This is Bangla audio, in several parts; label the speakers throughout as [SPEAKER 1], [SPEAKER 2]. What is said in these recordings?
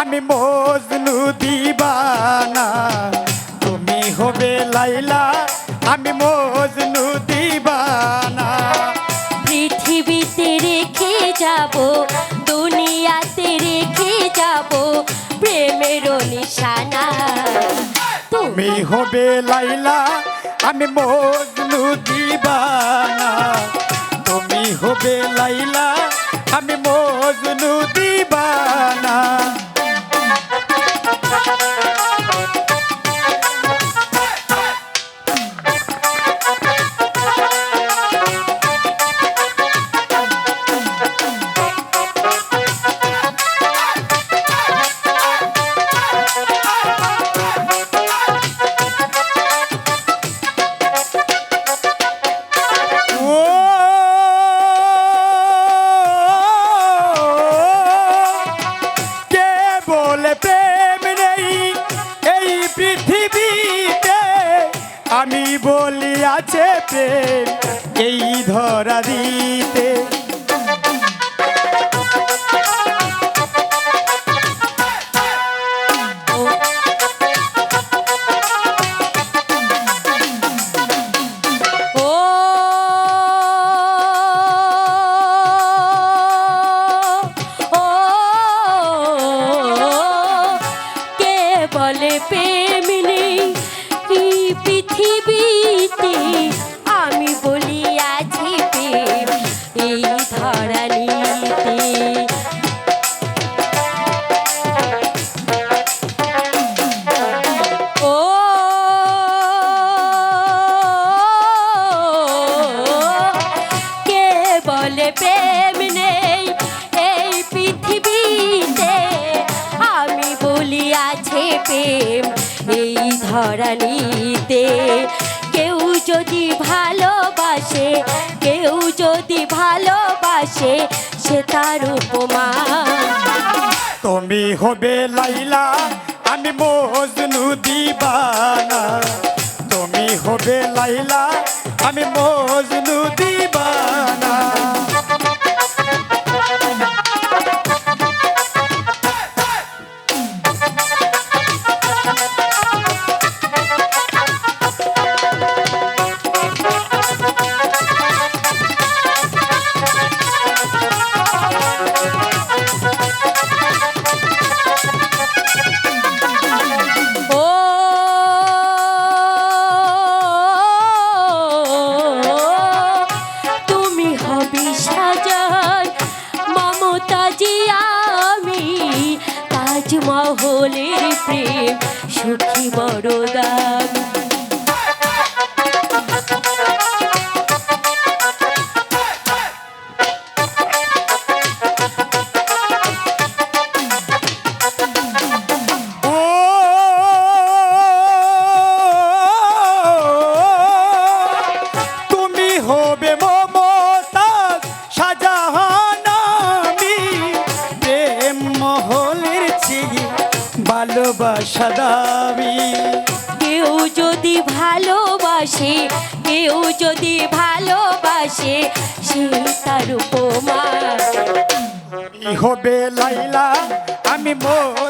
[SPEAKER 1] আমি মজনু দিবানা। তুমি হবে লাইলা আমি মজনু দিবানা।
[SPEAKER 2] পৃথিবীতে রেখে যাব দুনিয়াতে রেখে যাব প্রেমের নিশানা।
[SPEAKER 1] তুমি হবে লাইলা আমি মজনু দিবানা। তুমি হবে লাইলা আমি মজনু দিবানা আমি বলি আছে প্রেম এই ধরা দিতে
[SPEAKER 2] পৃথিবীতে আমি বলি আছি এই ধরানিতে ও কে বলে প্রেম নেই আমি প্রেম এই ধরানিতে কেউ যদি ভালোবাসে, কেউ যদি ভালোবাসে, সে তার উপমা।
[SPEAKER 1] তুমি হবে লাইলা, আমি মজনু দিবানা। তুমি হবে লাইলা, আমি মজনু দিবানা।
[SPEAKER 2] তাজমহলের প্রেম সুখী বড়দান
[SPEAKER 1] ও ভালোবাসা দাবি
[SPEAKER 2] কেউ যদি ভালোবাসে কেউ যদি ভালোবাসে সে তার উপমা।
[SPEAKER 1] হবে লাইলা আমি মজনু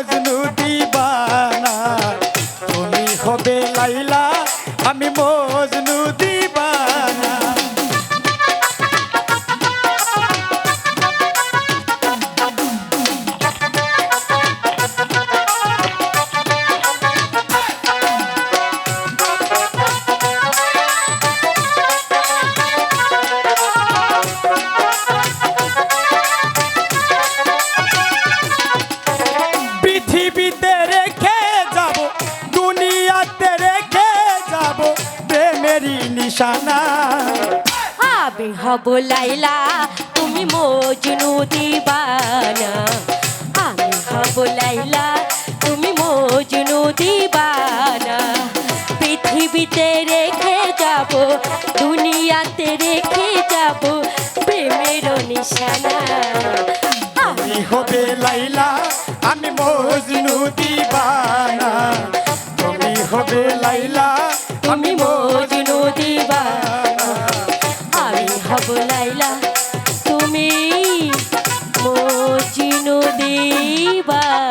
[SPEAKER 1] পৃথিবীতে রেখে যাব, দুনিয়াতে রেখে যাব প্রেমেরই নিশানা।
[SPEAKER 2] আমি হব লাইলা, তুমি মজনু দিবানা। আমি হব লাইলা, তুমি মজনু দিবানা। পৃথিবীতে রেখে যাব, দুনিয়াতে রেখে যাব প্রেমের নিশানা।
[SPEAKER 1] আমি মজনু দিবানা। তুমি হবে লাইলা,
[SPEAKER 2] আমি মজনু দিবানা। আমি হব লাইলা, তুমি মজনু দিবানা